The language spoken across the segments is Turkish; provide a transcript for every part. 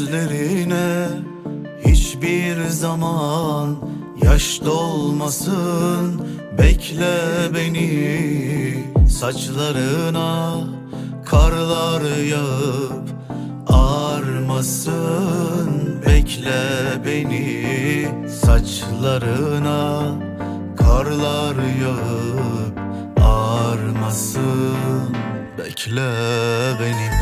gözlerine hiçbir zaman yaş dolmasın. Bekle beni saçlarına karlar yağıp ağarmasın Bekle beni saçlarına karlar yağıp ağarmasın Bekle beni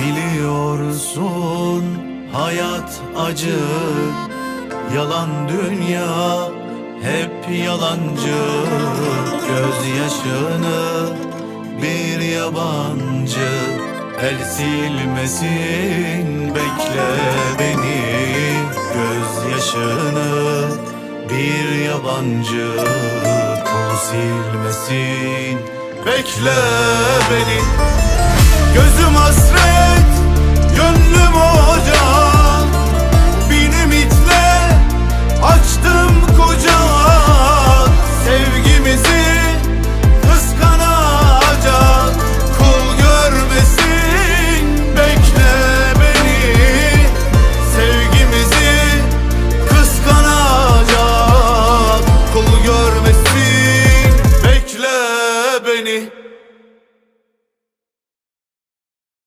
Biliyorsun hayat acı Yalan dünya hep yalancı. Gözyaşını bir yabancı El silmesin bekle beni. Gözyaşını bir yabancı Kul silmesin bekle beni Gözüm hasret.